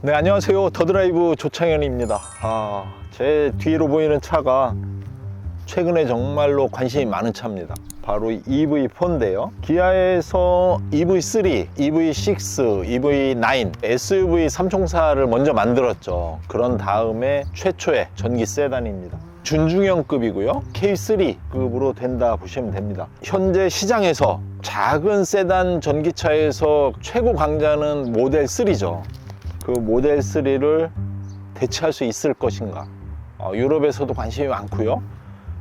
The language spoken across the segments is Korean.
네, 안녕하세요. 더드라이브 조창현입니다. 아, 제 뒤로 보이는 차가 최근에 정말로 관심이 많은 차입니다. 바로 EV4인데요. 기아에서 EV3, EV6, EV9, SUV 3총사를 먼저 만들었죠. 그런 다음에 최초의 전기 세단입니다. 준중형급이고요. K3급으로 된다 보시면 됩니다. 현재 시장에서 작은 세단 전기차에서 최고 강자는 모델 3죠. 그 모델 3를 대체할 수 있을 것인가? 어, 유럽에서도 관심이 많고요.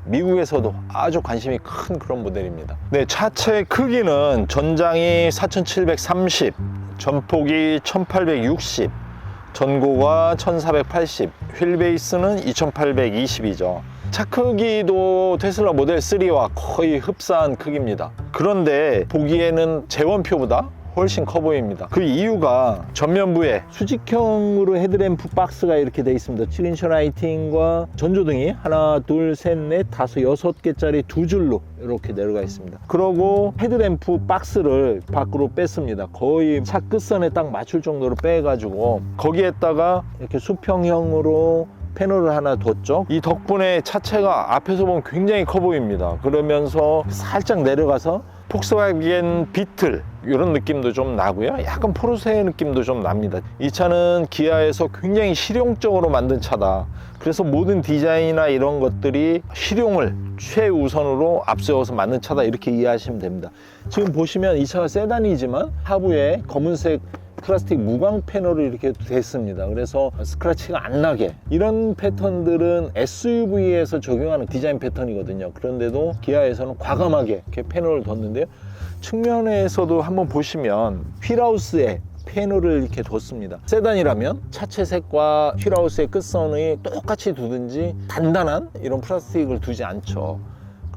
미국에서도 아주 관심이 큰 그런 모델입니다. 네, 차체 크기는 전장이 4730, 전폭이 1860, 전고가 1480, 휠 베이스는 2820이죠. 차 크기도 테슬라 모델 3와 거의 흡사한 크기입니다. 그런데 보기에는 재원표보다 훨씬 커 보입니다. 그 이유가 전면부에 수직형으로 헤드램프 박스가 이렇게 돼 있습니다. 7인치 라이팅과 전조등이 하나, 둘, 셋, 넷, 다섯, 여섯 개짜리 두 줄로 이렇게 내려가 있습니다. 그러고 헤드램프 박스를 밖으로 뺐습니다. 거의 차 끝선에 딱 맞출 정도로 빼가지고 거기에다가 이렇게 수평형으로 패널을 하나 뒀죠. 이 덕분에 차체가 앞에서 보면 굉장히 커 보입니다. 그러면서 살짝 내려가서 폭스바겐 비틀 이런 느낌도 좀 나고요. 약간 포르쉐 느낌도 좀 납니다. 이 차는 기아에서 굉장히 실용적으로 만든 차다. 그래서 모든 디자인이나 이런 것들이 실용을 최우선으로 앞세워서 만든 차다 이렇게 이해하시면 됩니다. 지금 보시면 이 차가 세단이지만 하부에 검은색 플라스틱 무광 패널이 이렇게 됐습니다. 그래서 스크래치가 안 나게 이런 패턴들은 SUV에서 적용하는 디자인 패턴이거든요. 그런데도 기아에서는 과감하게 이렇게 패널을 뒀는데요. 측면에서도 한번 보시면 휠하우스에 패널을 이렇게 뒀습니다. 세단이라면 차체 색과 휠하우스의 끝선이 똑같이 두든지 단단한 이런 플라스틱을 두지 않죠.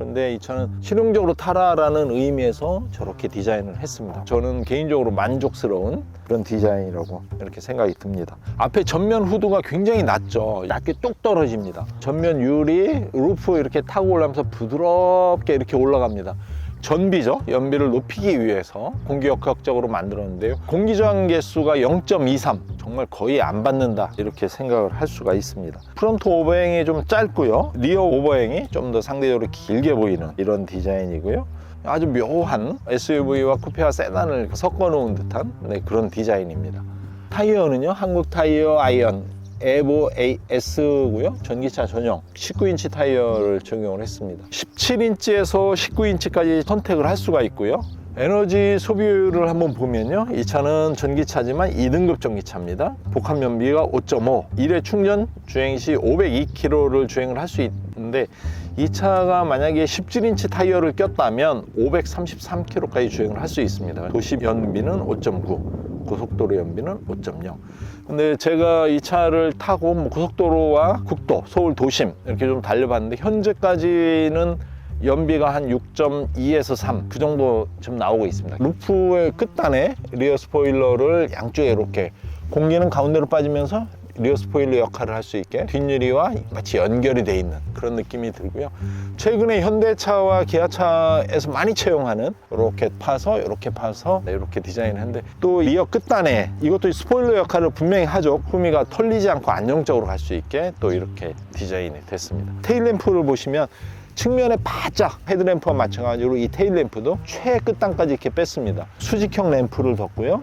그런데 이 차는 실용적으로 타라라는 의미에서 저렇게 디자인을 했습니다. 저는 개인적으로 만족스러운 그런 디자인이라고 이렇게 생각이 듭니다. 앞에 전면 후드가 굉장히 낮죠. 낮게 뚝 떨어집니다. 전면 유리, 루프 이렇게 타고 올라가면서 부드럽게 이렇게 올라갑니다. 전비죠. 연비를 높이기 위해서 공기역학적으로 만들었는데요. 공기저항 개수가 0.23 정말 거의 안 받는다 이렇게 생각을 할 수가 있습니다. 프론트 오버행이 좀 짧고요. 리어 오버행이 좀 더 상대적으로 길게 보이는 이런 디자인이고요. 아주 묘한 SUV와 쿠페와 세단을 섞어 놓은 듯한 네, 그런 디자인입니다. 타이어는요. 한국 타이어 아이언 에보 AS고요. 전기차 전용 19인치 타이어를 적용을 했습니다. 17인치에서 19인치까지 선택을 할 수가 있고요. 에너지 소비율을 한번 보면요. 이 차는 전기차지만 2등급 전기차입니다. 복합 연비가 5.5, 1회 충전 주행 시 502km를 주행을 할 수 있는데 이 차가 만약에 17인치 타이어를 꼈다면 533km까지 주행을 할 수 있습니다. 도시 연비는 5.9, 고속도로 연비는 5.0. 근데 제가 이 차를 타고 뭐 고속도로와 국도, 서울 도심 이렇게 좀 달려봤는데 현재까지는 연비가 한 6.2에서 3 그 정도 좀 나오고 있습니다. 루프의 끝단에 리어 스포일러를 양쪽에 이렇게 공기는 가운데로 빠지면서 리어 스포일러 역할을 할 수 있게 뒷유리와 마치 연결이 돼 있는 그런 느낌이 들고요. 최근에 현대차와 기아차에서 많이 채용하는 이렇게 파서 이렇게 파서 네, 이렇게 디자인했는데 또 리어 끝단에 이것도 스포일러 역할을 분명히 하죠. 후미가 털리지 않고 안정적으로 갈 수 있게 또 이렇게 디자인이 됐습니다. 테일램프를 보시면 측면에 바짝 헤드램프와 맞춰가지고 이 테일램프도 최 끝단까지 이렇게 뺐습니다. 수직형 램프를 뒀고요.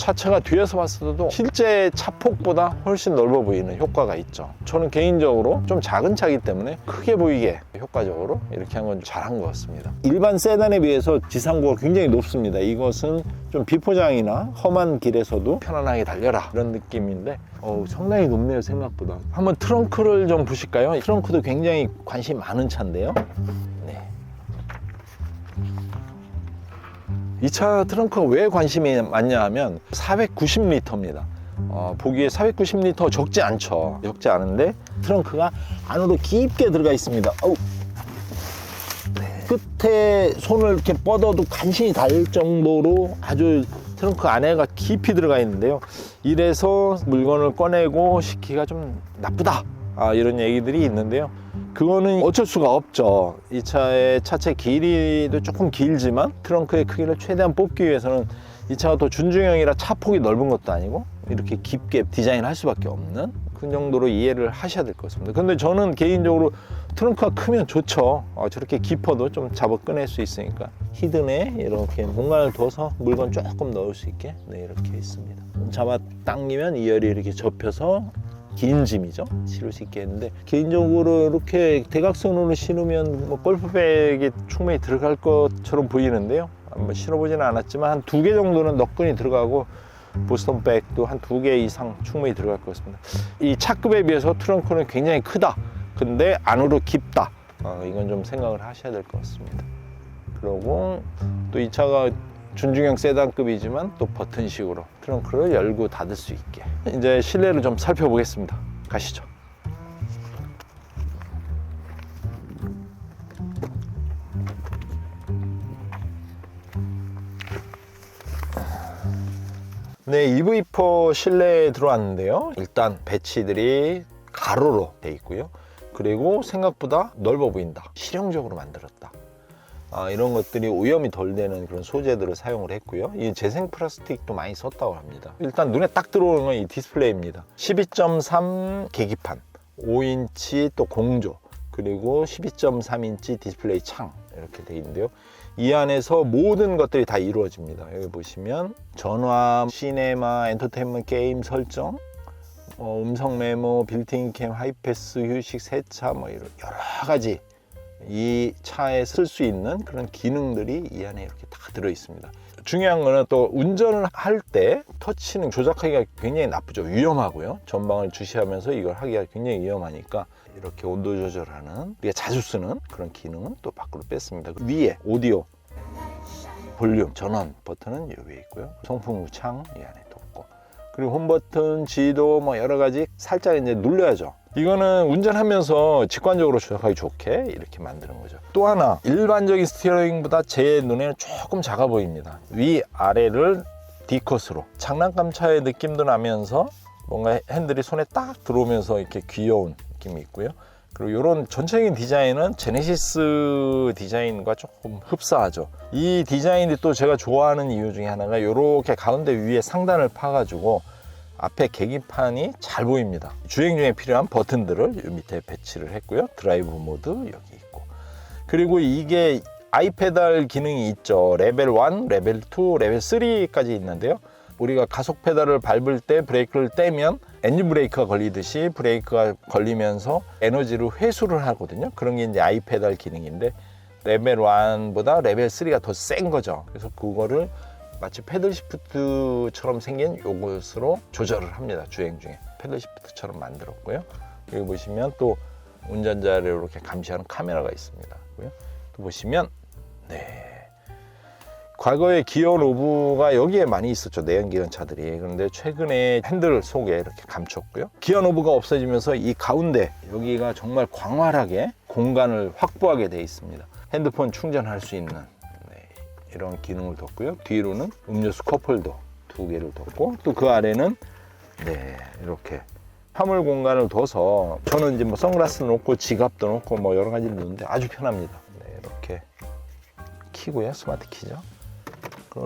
차체가 뒤에서 봤을 때도 실제 차폭보다 훨씬 넓어 보이는 효과가 있죠. 저는 개인적으로 좀 작은 차이기 때문에 크게 보이게 효과적으로 이렇게 한 건 잘한 것 같습니다. 일반 세단에 비해서 지상고가 굉장히 높습니다. 이것은 좀 비포장이나 험한 길에서도 편안하게 달려라 이런 느낌인데 어우, 상당히 높네요 생각보다. 한번 트렁크를 좀 보실까요? 트렁크도 굉장히 관심 많은 차인데요. 네. 이 차 트렁크가 왜 관심이 많냐 하면 490리터입니다. 어, 보기에 490리터 적지 않죠. 적지 않은데 트렁크가 안으로 깊게 들어가 있습니다. 어우. 끝에 손을 이렇게 뻗어도 간신히 닿을 정도로 아주 트렁크 안에가 깊이 들어가 있는데요. 이래서 물건을 꺼내고 싣기가 좀 나쁘다. 아, 이런 얘기들이 있는데요. 그거는 어쩔 수가 없죠. 이 차의 차체 길이도 조금 길지만 트렁크의 크기를 최대한 뽑기 위해서는 이 차가 또 준중형이라 차 폭이 넓은 것도 아니고 이렇게 깊게 디자인할 수밖에 없는 그 정도로 이해를 하셔야 될 것 같습니다. 근데 저는 개인적으로 트렁크가 크면 좋죠. 어, 저렇게 깊어도 좀 잡아 꺼낼 수 있으니까 히든에 이렇게 공간을 둬서 물건 조금 넣을 수 있게 네, 이렇게 있습니다. 잡아 당기면 이열이 이렇게 접혀서 긴 짐이죠. 실을 수 있게 했는데 개인적으로 이렇게 대각선으로 신으면 뭐 골프백에 충분히 들어갈 것처럼 보이는데요. 한번 실어보지는 않았지만 한 두 개 정도는 너끈히 들어가고 보스턴 백도 한 두 개 이상 충분히 들어갈 것 같습니다. 이 차급에 비해서 트렁크는 굉장히 크다. 근데 안으로 깊다. 어, 이건 좀 생각을 하셔야 될 것 같습니다. 그리고 또 이 차가 준중형 세단급이지만 또 버튼식으로 트렁크를 열고 닫을 수 있게 이제 실내를 좀 살펴보겠습니다. 가시죠. 네, EV4 실내에 들어왔는데요. 일단 배치들이 가로로 돼 있고요. 그리고 생각보다 넓어 보인다. 실용적으로 만들었다. 아, 이런 것들이 오염이 덜 되는 그런 소재들을 사용을 했고요. 이 재생 플라스틱도 많이 썼다고 합니다. 일단 눈에 딱 들어오는 건 이 디스플레이입니다. 12.3 계기판, 5인치 또 공조, 그리고 12.3인치 디스플레이 창 이렇게 돼 있는데요. 이 안에서 모든 것들이 다 이루어집니다. 여기 보시면 전화, 시네마, 엔터테인먼트, 게임 설정, 어, 음성 메모, 빌트인 캠, 하이패스, 휴식, 세차 뭐 이런 여러 가지 이 차에 쓸 수 있는 그런 기능들이 이 안에 이렇게 다 들어 있습니다. 중요한 거는 또 운전을 할 때 터치는 조작하기가 굉장히 나쁘죠. 위험하고요. 전방을 주시하면서 이걸 하기가 굉장히 위험하니까 이렇게 온도 조절하는 우리가 자주 쓰는 그런 기능은 또 밖으로 뺐습니다. 위에 오디오, 볼륨, 전원 버튼은 여기 있고요. 송풍 창이 안에 또 있고 그리고 홈 버튼, 지도 뭐 여러 가지 살짝 이제 눌러야죠. 이거는 운전하면서 직관적으로 조작하기 좋게 이렇게 만드는 거죠. 또 하나 일반적인 스티어링보다 제 눈에는 조금 작아 보입니다. 위 아래를 D컷으로 장난감 차의 느낌도 나면서 뭔가 핸들이 손에 딱 들어오면서 이렇게 귀여운 느낌이 있고요. 그리고 이런 전체적인 디자인은 제네시스 디자인과 조금 흡사하죠. 이 디자인이 또 제가 좋아하는 이유 중에 하나가 이렇게 가운데 위에 상단을 파가지고 앞에 계기판이 잘 보입니다. 주행 중에 필요한 버튼들을 이 밑에 배치를 했고요. 드라이브 모드 여기 있고. 그리고 이게 아이페달 기능이 있죠. 레벨 1, 레벨 2, 레벨 3까지 있는데요. 우리가 가속 페달을 밟을 때 브레이크를 떼면 엔진 브레이크가 걸리듯이 브레이크가 걸리면서 에너지를 회수를 하거든요. 그런 게 이제 아이페달 기능인데 레벨 1보다 레벨 3가 더 센 거죠. 그래서 그거를 마치 패들 시프트처럼 생긴 요것으로 조절을 합니다. 주행 중에 패들 시프트처럼 만들었고요. 여기 보시면 또 운전자를 이렇게 감시하는 카메라가 있습니다. 또 보시면 네. 과거에 기어 노브가 여기에 많이 있었죠 내연기관 차들이 그런데 최근에 핸들 속에 이렇게 감췄고요 기어 노브가 없어지면서 이 가운데 여기가 정말 광활하게 공간을 확보하게 돼 있습니다 핸드폰 충전할 수 있는 네, 이런 기능을 뒀고요. 뒤로는 음료수 컵홀더 두 개를 뒀고 또 그 아래는 네 이렇게 화물 공간을 둬서 저는 이제 뭐 선글라스 놓고 지갑도 놓고 뭐 여러 가지를 놓는데 아주 편합니다. 네, 이렇게 키고요. 스마트 키죠.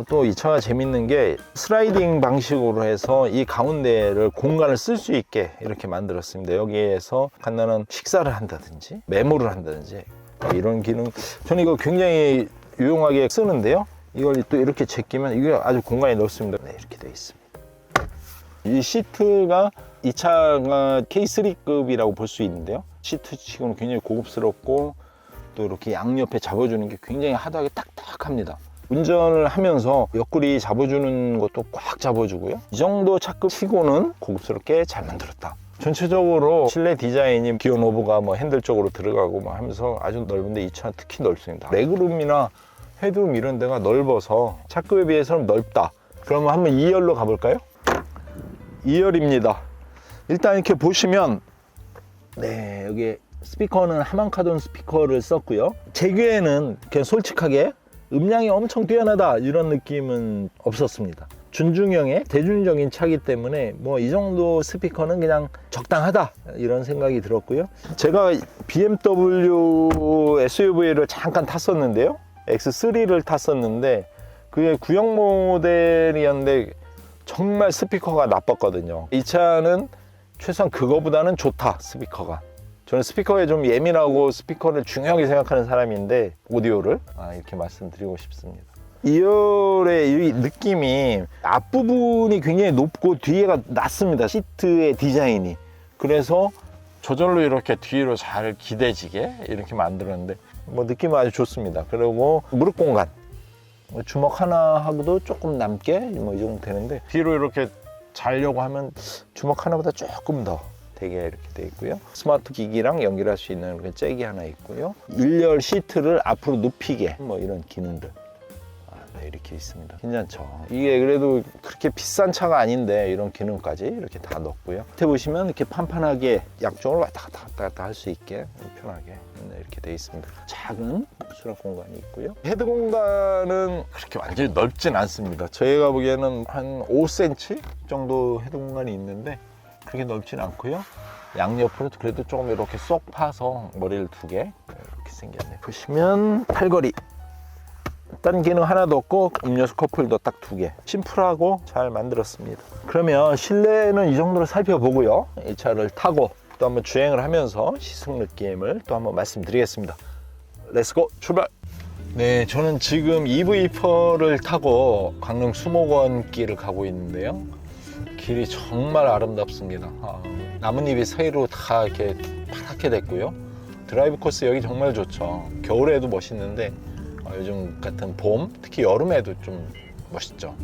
또이 차가 재밌는 게 슬라이딩 방식으로 해서 이 가운데를 공간을 쓸 수 있게 이렇게 만들었습니다. 여기에서 간단한 식사를 한다든지 메모를 한다든지 이런 기능. 저는 이거 굉장히 유용하게 쓰는데요. 이걸 또 이렇게 제끼면 이게 아주 공간이 넓습니다. 네, 이렇게 되어 있습니다. 이 시트가 이 차가 K3급이라고 볼 수 있는데요. 시트 치고는 굉장히 고급스럽고 또 이렇게 양옆에 잡아주는 게 굉장히 하드하게 딱딱합니다. 운전을 하면서 옆구리 잡아주는 것도 꽉 잡아주고요. 이 정도 차급 치고는 고급스럽게 잘 만들었다. 전체적으로 실내 디자인이 기어 노브가 뭐 핸들 쪽으로 들어가고 막 하면서 아주 넓은데 이 차는 특히 넓습니다. 레그룸이나 헤드룸 이런 데가 넓어서 차급에 비해서는 넓다. 그러면 한번 2열로 가볼까요? 2열입니다. 일단 이렇게 보시면 네 여기 스피커는 하만카돈 스피커를 썼고요. 제 귀에는 그냥 솔직하게 음량이 엄청 뛰어나다 이런 느낌은 없었습니다. 준중형의 대중적인 차기 때문에 뭐 이 정도 스피커는 그냥 적당하다 이런 생각이 들었고요. 제가 BMW SUV를 잠깐 탔었는데요. X3를 탔었는데 그게 구형 모델이었는데 정말 스피커가 나빴거든요. 이 차는 최소한 그거보다는 좋다 스피커가. 저는 스피커에 좀 예민하고 스피커를 중요하게 생각하는 사람인데 오디오를 아, 이렇게 말씀드리고 싶습니다. 2열의 이 느낌이 앞부분이 굉장히 높고 뒤에가 낮습니다. 시트의 디자인이. 그래서 저절로 이렇게 뒤로 잘 기대지게 이렇게 만들었는데 뭐 느낌은 아주 좋습니다. 그리고 무릎 공간 뭐 주먹 하나 하고도 조금 남게 뭐 이 정도 되는데 뒤로 이렇게 자려고 하면 주먹 하나보다 조금 더 되게 이렇게 돼 있고요. 스마트 기기랑 연결할 수 있는 이렇게 잭이 하나 있고요. 일렬 시트를 앞으로 눕히게 뭐 이런 기능들. 이렇게 있습니다. 괜찮죠? 이게 그래도 그렇게 비싼 차가 아닌데 이런 기능까지 이렇게 다 넣었고요. 밑에 보시면 이렇게 판판하게 양쪽을 왔다 갔다 왔다 갔다 할 수 있게 편하게 네, 이렇게 돼 있습니다. 작은 수납 공간이 있고요. 헤드 공간은 그렇게 완전히 넓진 않습니다. 저희가 보기에는 한 5cm 정도 헤드 공간이 있는데 그렇게 넓진 않고요. 양옆으로 그래도 조금 이렇게 쏙 파서 머리를 두 개 이렇게 생겼네요. 보시면 팔걸이 딴 기능 하나도 없고 음료수 커플도 딱 두 개. 심플하고 잘 만들었습니다. 그러면 실내는 이 정도로 살펴보고요. 이 차를 타고 또 한번 주행을 하면서 시승 느낌을 또 한번 말씀드리겠습니다. 렛츠고 출발! 네, 저는 지금 EV4를 타고 강릉 수목원 길을 가고 있는데요. 길이 정말 아름답습니다. 아, 나뭇잎이 사이로 다 이렇게 파랗게 됐고요. 드라이브 코스 여기 정말 좋죠. 겨울에도 멋있는데 어, 요즘 같은 봄, 특히 여름에도 좀 멋있죠.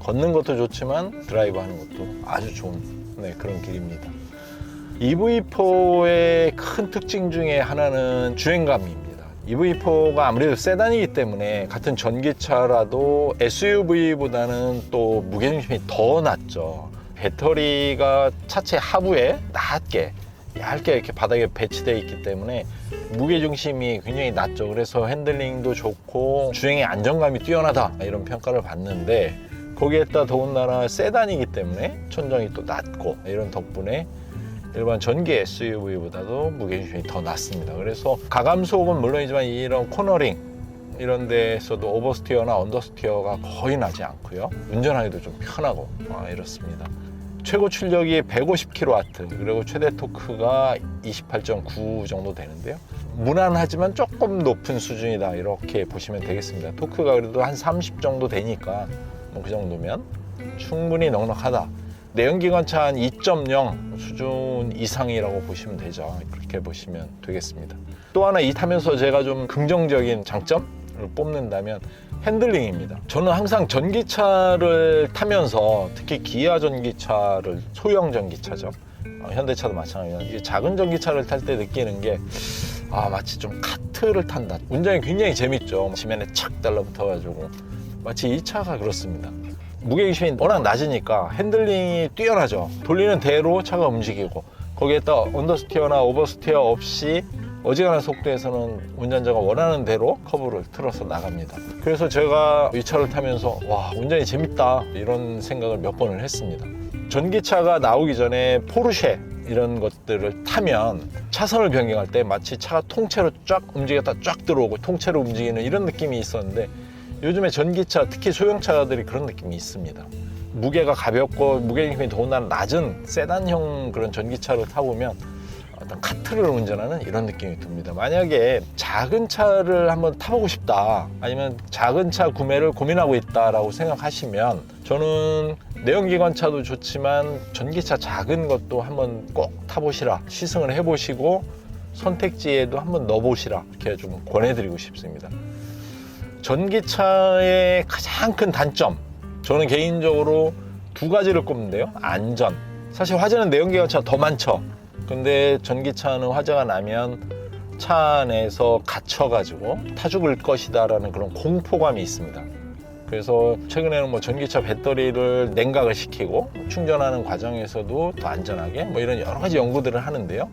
걷는 것도 좋지만 드라이브 하는 것도 아주 좋은 네, 그런 길입니다. EV4의 큰 특징 중에 하나는 주행감입니다. EV4가 아무래도 세단이기 때문에 같은 전기차라도 SUV보다는 또 무게중심이 더 낮죠. 배터리가 차체 하부에 낮게 얇게 이렇게 바닥에 배치되어 있기 때문에 무게중심이 굉장히 낮죠. 그래서 핸들링도 좋고 주행의 안정감이 뛰어나다 이런 평가를 받는데 거기에다 더군다나 세단이기 때문에 천정이 또 낮고 이런 덕분에 일반 전기 SUV보다도 무게중심이 더 낮습니다. 그래서 가감속은 물론이지만 이런 코너링 이런 데서도 오버스티어나 언더스티어가 거의 나지 않고요. 운전하기도 좀 편하고 아, 이렇습니다. 최고 출력이 150kW 그리고 최대 토크가 28.9 정도 되는데요. 무난하지만 조금 높은 수준이다 이렇게 보시면 되겠습니다. 토크가 그래도 한 30 정도 되니까 뭐 그 정도면 충분히 넉넉하다. 내연기관차 한 2.0 수준 이상이라고 보시면 되죠. 그렇게 보시면 되겠습니다. 또 하나 이 타면서 제가 좀 긍정적인 장점을 뽑는다면 핸들링입니다. 저는 항상 전기차를 타면서 특히 기아 전기차를 소형 전기차죠. 어, 현대차도 마찬가지입니다. 작은 전기차를 탈 때 느끼는 게 아, 마치 좀 카트를 탄다. 운전이 굉장히 재밌죠. 지면에 착 달라붙어가지고 마치 이 차가 그렇습니다. 무게중심이 워낙 낮으니까 핸들링이 뛰어나죠. 돌리는 대로 차가 움직이고 거기에다 언더스티어나 오버스티어 없이 어지간한 속도에서는 운전자가 원하는 대로 커브를 틀어서 나갑니다. 그래서 제가 이 차를 타면서 와 운전이 재밌다 이런 생각을 몇 번을 했습니다. 전기차가 나오기 전에 포르쉐 이런 것들을 타면 차선을 변경할 때 마치 차가 통째로 쫙 움직였다 쫙 들어오고 통째로 움직이는 이런 느낌이 있었는데 요즘에 전기차 특히 소형차들이 그런 느낌이 있습니다. 무게가 가볍고 무게중심이 더군다나 낮은 세단형 그런 전기차를 타보면 어떤 카트를 운전하는 이런 느낌이 듭니다. 만약에 작은 차를 한번 타보고 싶다 아니면 작은 차 구매를 고민하고 있다라고 생각하시면 저는 내연기관차도 좋지만 전기차 작은 것도 한번 꼭 타보시라 시승을 해보시고 선택지에도 한번 넣어보시라 이렇게 좀 권해드리고 싶습니다. 전기차의 가장 큰 단점 저는 개인적으로 두 가지를 꼽는데요 안전 사실 화재는 내연기관차 더 많죠 근데 전기차는 화재가 나면 차 안에서 갇혀가지고 타 죽을 것이다라는 그런 공포감이 있습니다 그래서 최근에는 뭐 전기차 배터리를 냉각을 시키고 충전하는 과정에서도 더 안전하게 뭐 이런 여러 가지 연구들을 하는데요.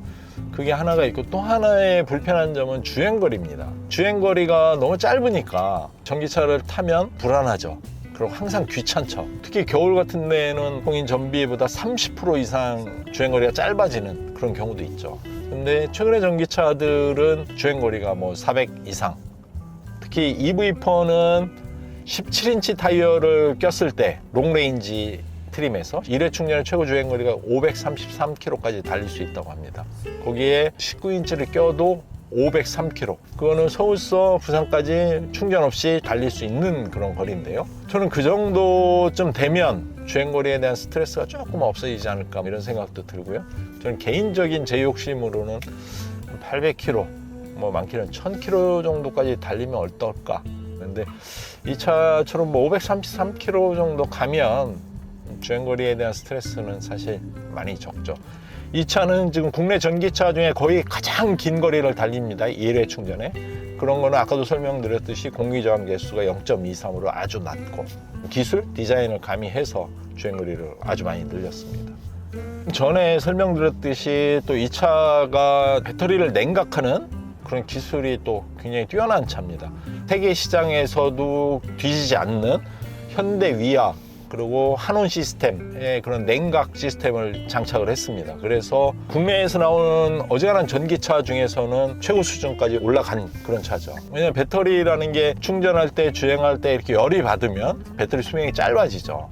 그게 하나가 있고 또 하나의 불편한 점은 주행거리입니다. 주행거리가 너무 짧으니까 전기차를 타면 불안하죠. 그리고 항상 귀찮죠. 특히 겨울 같은 데에는 공인 전비보다 30% 이상 주행거리가 짧아지는 그런 경우도 있죠. 근데 최근에 전기차들은 주행거리가 뭐 400 이상 특히 EV4는 17인치 타이어를 꼈을 때 롱레인지 트림에서 1회 충전의 최고 주행 거리가 533km까지 달릴 수 있다고 합니다. 거기에 19인치를 껴도 503km. 그거는 서울서 부산까지 충전 없이 달릴 수 있는 그런 거리인데요. 저는 그 정도쯤 되면 주행거리에 대한 스트레스가 조금 없어지지 않을까 이런 생각도 들고요. 저는 개인적인 제 욕심으로는 800km, 뭐 많게는 1000km 정도까지 달리면 어떨까. 근데 이 차처럼 뭐 533km 정도 가면 주행거리에 대한 스트레스는 사실 많이 적죠. 이 차는 지금 국내 전기차 중에 거의 가장 긴 거리를 달립니다. 1회 충전에. 그런 거는 아까도 설명드렸듯이 공기저항 개수가 0.23으로 아주 낮고 기술, 디자인을 가미해서 주행거리를 아주 많이 늘렸습니다. 전에 설명드렸듯이 또 이 차가 배터리를 냉각하는 그런 기술이 또 굉장히 뛰어난 차입니다. 세계 시장에서도 뒤지지 않는 현대 위아 그리고 한온 시스템의 그런 냉각 시스템을 장착을 했습니다. 그래서 국내에서 나오는 어지간한 전기차 중에서는 최고 수준까지 올라간 그런 차죠. 왜냐하면 배터리라는 게 충전할 때, 주행할 때 이렇게 열이 받으면 배터리 수명이 짧아지죠.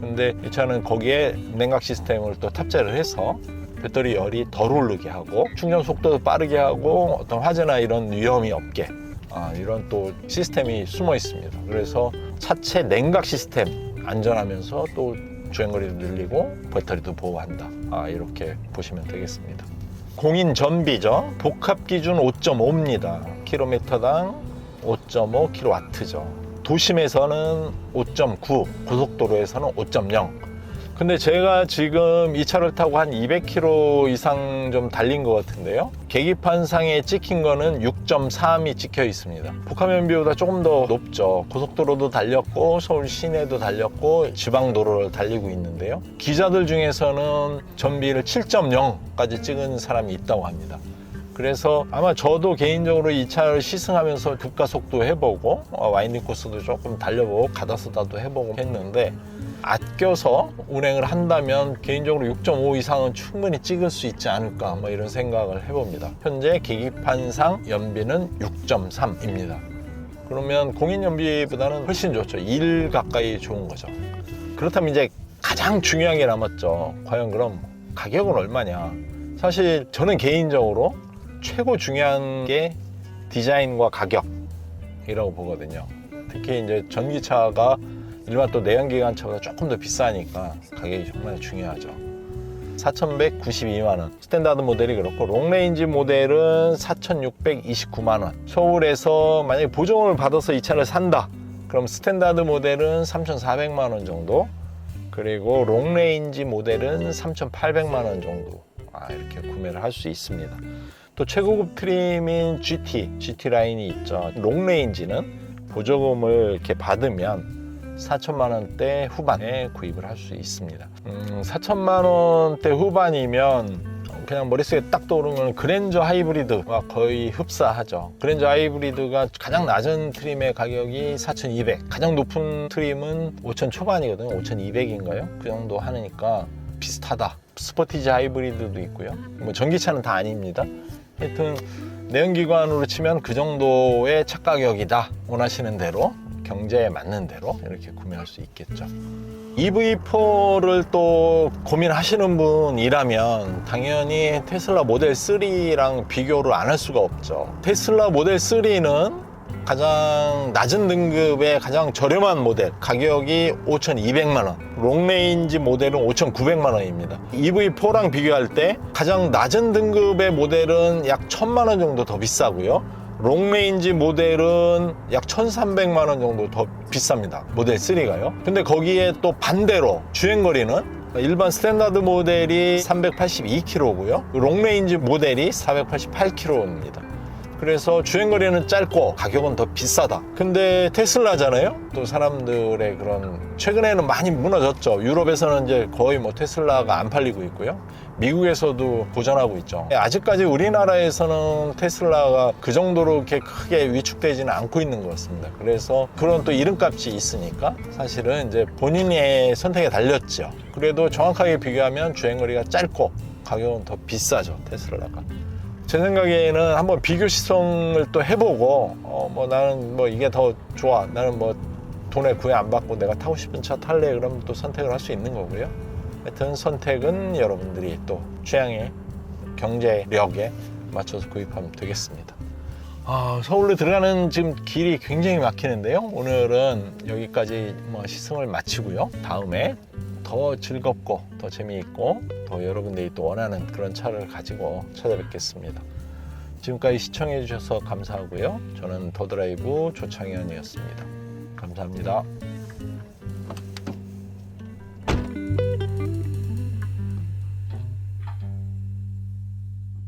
근데 이 차는 거기에 냉각 시스템을 또 탑재를 해서 배터리 열이 덜 오르게 하고 충전 속도도 빠르게 하고 어떤 화재나 이런 위험이 없게 아, 이런 또 시스템이 숨어 있습니다. 그래서 차체 냉각 시스템 안전하면서 또 주행거리도 늘리고 배터리도 보호한다. 아, 이렇게 보시면 되겠습니다. 공인 전비죠. 복합 기준 5.5입니다. 킬로미터당 5.5 킬로와트죠. 도심에서는 5.9, 고속도로에서는 5.0. 근데 제가 지금 이 차를 타고 한 200km 이상 좀 달린 것 같은데요. 계기판상에 찍힌 거는 6.3이 찍혀 있습니다. 복합연비보다 조금 더 높죠. 고속도로도 달렸고 서울 시내도 달렸고 지방도로를 달리고 있는데요. 기자들 중에서는 전비를 7.0까지 찍은 사람이 있다고 합니다. 그래서 아마 저도 개인적으로 이 차를 시승하면서 급가 속도 해보고 어, 와인딩 코스도 조금 달려보고 가다스다도 해보고 했는데 아껴서 운행을 한다면 개인적으로 6.5 이상은 충분히 찍을 수 있지 않을까 뭐 이런 생각을 해봅니다. 현재 계기판상 연비는 6.3입니다. 그러면 공인 연비보다는 훨씬 좋죠. 1 가까이 좋은 거죠. 그렇다면 이제 가장 중요한 게 남았죠. 과연 그럼 가격은 얼마냐? 사실 저는 개인적으로 최고 중요한 게 디자인과 가격이라고 보거든요. 특히 이제 전기차가 일반 또 내연기관차보다 조금 더 비싸니까 가격이 정말 중요하죠. 4,192만 원. 스탠다드 모델이 그렇고 롱레인지 모델은 4,629만 원. 서울에서 만약에 보증을 받아서 이 차를 산다. 그럼 스탠다드 모델은 3,400만 원 정도. 그리고 롱레인지 모델은 3,800만 원 정도. 아, 이렇게 구매를 할 수 있습니다. 또 최고급 트림인 GT, GT 라인이 있죠. 롱레인지는 보조금을 이렇게 받으면 4천만 원대 후반에 구입을 할 수 있습니다. 음, 4천만 원대 후반이면 그냥 머릿속에 딱 떠오르는 그랜저 하이브리드와 거의 흡사하죠. 그랜저 하이브리드가 가장 낮은 트림의 가격이 4,200, 가장 높은 트림은 5,000 초반이거든요. 5,200인가요? 그 정도 하니까 비슷하다. 스포티지 하이브리드도 있고요. 뭐 전기차는 다 아닙니다. 하여튼 내연기관으로 치면 그 정도의 차 가격이다. 원하시는 대로 경제에 맞는 대로 이렇게 구매할 수 있겠죠. EV4를 또 고민하시는 분이라면 당연히 테슬라 모델 3랑 비교를 안 할 수가 없죠. 테슬라 모델 3는 가장 낮은 등급의 가장 저렴한 모델 가격이 5,200만 원 롱레인지 모델은 5,900만 원입니다 EV4랑 비교할 때 가장 낮은 등급의 모델은 약 1,000만 원 정도 더 비싸고요 롱레인지 모델은 약 1,300만 원 정도 더 비쌉니다. 모델 3가요. 근데 거기에 또 반대로 주행거리는 일반 스탠다드 모델이 382km고요. 롱레인지 모델이 488km입니다. 그래서 주행거리는 짧고 가격은 더 비싸다. 근데 테슬라잖아요? 또 사람들의 그런 최근에는 많이 무너졌죠. 유럽에서는 이제 거의 뭐 테슬라가 안 팔리고 있고요. 미국에서도 보전하고 있죠. 아직까지 우리나라에서는 테슬라가 그 정도로 이렇게 크게 위축되지는 않고 있는 것 같습니다. 그래서 그런 또 이름값이 있으니까 사실은 이제 본인의 선택에 달렸죠. 그래도 정확하게 비교하면 주행거리가 짧고 가격은 더 비싸죠. 테슬라가. 제 생각에는 한번 비교 시성을 또 해보고 어 뭐 나는 뭐 이게 더 좋아 나는 뭐 돈에 구애 안 받고 내가 타고 싶은 차 탈래 그러면 또 선택을 할 수 있는 거고요. 하여튼 선택은 여러분들이 또 취향에 경제력에 맞춰서 구입하면 되겠습니다. 아, 서울로 들어가는 지금 길이 굉장히 막히는데요. 오늘은 여기까지 뭐 시승을 마치고요. 다음에 더 즐겁고 더 재미있고 더 여러분들이 또 원하는 그런 차를 가지고 찾아뵙겠습니다. 지금까지 시청해 주셔서 감사하고요. 저는 더드라이브 조창현이었습니다. 감사합니다.